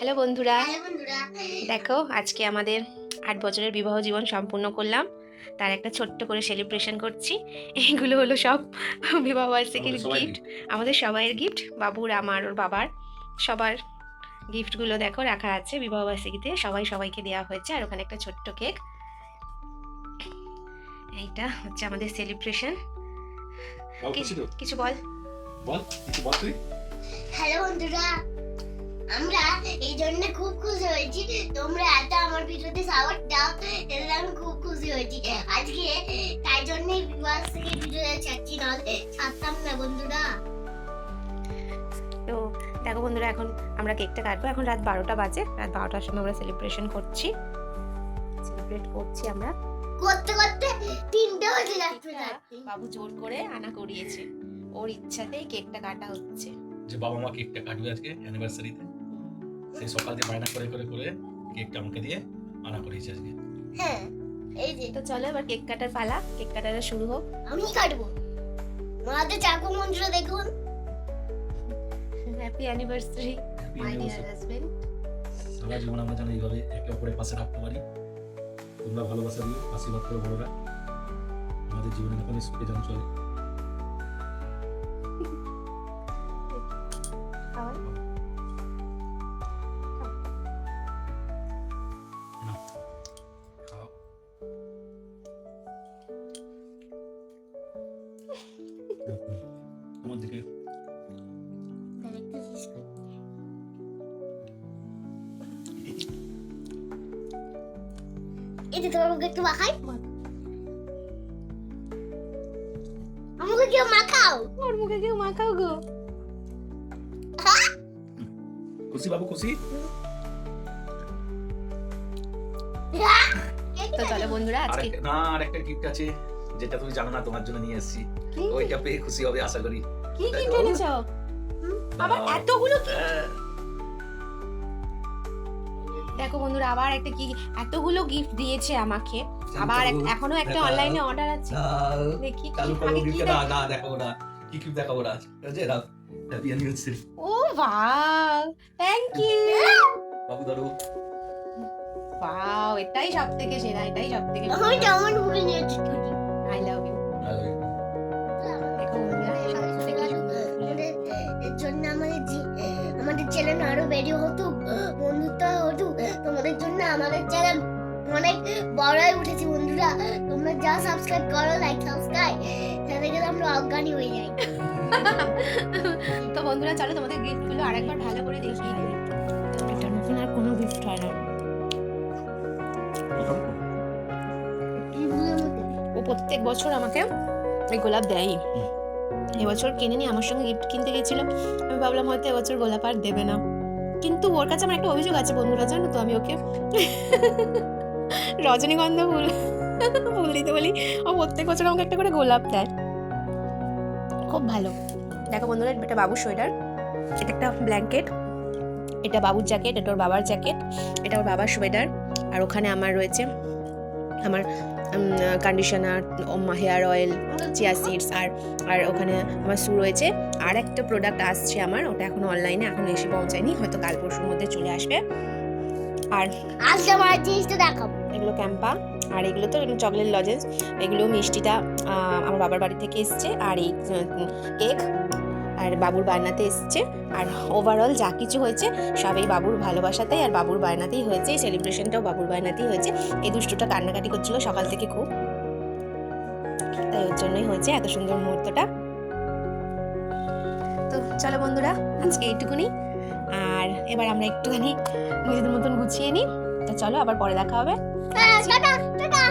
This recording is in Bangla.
হ্যালো বন্ধুরা। দেখো আজকে আমাদের আট বছরের বিবাহ জীবন সম্পূর্ণ করলাম। তার একটা ছোট্ট করে সেলিব্রেশন করছি। এইগুলো হলো সব বিবাহ বার্ষিকীর গিফট আমাদের সবাইয়ের গিফট বাবুর আমার ওর বাবার। সবার গিফটগুলো দেখো রাখা আছে বিবাহ বার্ষিকীতে। সবাই সবাইকে দেওয়া হয়েছে। আর ওখানে একটা ছোট্ট কেক এইটা হচ্ছে আমাদের সেলিব্রেশন কিছু বল। বল কিছু বল তুই। হ্যালো বন্ধুরা। আমরা এই জন্য খুব খুশি হয়েছি। তোমরা এত আমার ভিডিওতে সাপোর্ট দাও এতে আমি খুব খুশি হয়েছি। আজকে তাই জন্যই বিবাহ থেকে ভিডিও ছাড়ছি নাহলে ছাড়তাম না বন্ধুরা। তো দেখো বন্ধুরা এখন আমরা কেকটা কাটবো। এখন রাত বারোটা বাজে। রাত বারোটার সময় আমরা সেলিব্রেশন করছি। সেলিব্রেট করছি আমরা। করতে করতে তিনটে হয়ে যাচ্ছে বাবু জোর করে আনা করিয়েছে। ওর ইচ্ছাতেই কেকটা কাটা হচ্ছে। যে বাবা মা কেকটা কাটবে আজকে অ্যানিভার্সারিতে সেই সকাল দিয়ে বায়না করে করে করে কেকটা আমাকে দিয়ে আনা করিয়েছে আজকে। হ্যাঁ এই যে। তো চলো এবার কেক কাটার পালা কেক কাটাটা শুরু হোক। আমি কাটবো। মাঝে চাকু মন্ত্র দেখুন। Happy anniversary my dear husband সারা জীবন আমরা যেন এইভাবে একে অপরের পাশে রাখতে পারি। তোমরা ভালোবাসা দিও আশীর্বাদ করো বড়রা। আমাদের জীবনে এখন সুখে যেন চলে। দিকে একটু মাখাই আমাকে কেউ মাখাও ওর মুখে কেউ মাখাও গো খুশি বাবু খুশি তো চলো বন্ধুরা আর আজকে একটা- না আর একটা গিফট আছে যেটা তুমি জানো না তোমার জন্য নিয়ে এসেছি ওইটা পেয়ে খুশি হবে আশা করি। কি গিফট এনেছো? আবার এতগুলো কি? দেখো বন্ধুরা আবার একটা কি এতগুলো গিফট দিয়েছে আমাকে। আবার এখনও একটা অনলাইনে অর্ডার আছে। দেখি কি আগে কি না না দেখাবো না। কি গিফট দেখাবো না? যে দাও হ্যাপি অ্যানিভার্সারি ও ওয়াও থ্যাংক ইউ বাবু ধরো। ওয়াও এটাই সব থেকে সেরা এটাই সব থেকে আমি আমার আরও বেরিয়ে হতো। বন্ধুত্ব হতো। তোমাদের জন্য আমাদের চ্যানেল অনেক বড়ই উঠেছে বন্ধুরা। তোমরা যা সাবস্ক্রাইব করো লাইক সাবস্ক্রাইব তাতে গেলে আমরা অজ্ঞানী হয়ে যাই। তো বন্ধুরা চলো তোমাদের গিফটগুলো আরেকবার ভালো করে দেখিয়ে দিই। এটা নতুন আর কোনো গিফট হয় না। ও প্রত্যেক বছর আমাকে এই গোলাপ দেয়ই। এবছর কিনে কিনেনি আমার সঙ্গে গিফট কিনতে গেছিল। আমি ভাবলাম হয়তো এবছর গোলাপ আর দেবে না। কিন্তু ওর কাছে আমার একটা অভিযোগ আছে বন্ধুরা, জানো তো আমি ওকে রজনীগন্ধা ফুল ফুল দিতে বলি। ও প্রত্যেক বছর আমাকে একটা করে গোলাপ দেয়। খুব ভালো। দেখো বন্ধুরা, এটা বাবুর সোয়েটার। এটা একটা ব্ল্যাঙ্কেট। এটা বাবুর জ্যাকেট, এটা ওর বাবার জ্যাকেট, এটা ওর বাবার সোয়েটার। আর ওখানে আমার রয়েছে আমার conditioner hair oil chia seeds আর আর ওখানে আমার শু রয়েছে। আর একটা প্রোডাক্ট আসছে আমার ওটা এখন অনলাইনে এখন এসে পৌঁছায়নি হয়তো কাল পরশুর মধ্যে চলে আসবে। আর আজকে আমার জিনিসটা দেখাবো। এগুলো ক্যাম্পা আর এগুলো তো চকলেট লজেন্স এগুলো মিষ্টিটা আমার বাবার বাড়ি থেকে এসছে। আর এই কেক আর বাবুর বায়নাতে এসছে। আর ওভারঅল যা কিছু হয়েছে সব এই বাবুর ভালোবাসাতেই আর বাবুর বায়নাতেই হয়েছে। সেলিব্রেশনটাও বাবুর বায়নাতেই হয়েছে। এই দুষ্টুটা কান্নাকাটি করছিল সকাল থেকে খুব। তাই ওর জন্যই হয়েছে এত সুন্দর মুহূর্তটা। তো চলো বন্ধুরা, আজকে এইটুকুনি। আর এবার আমরা একটুখানি নিজেদের মতন গুছিয়ে নিই। তো চলো আবার পরে দেখা হবে। Tata tata. দেখা।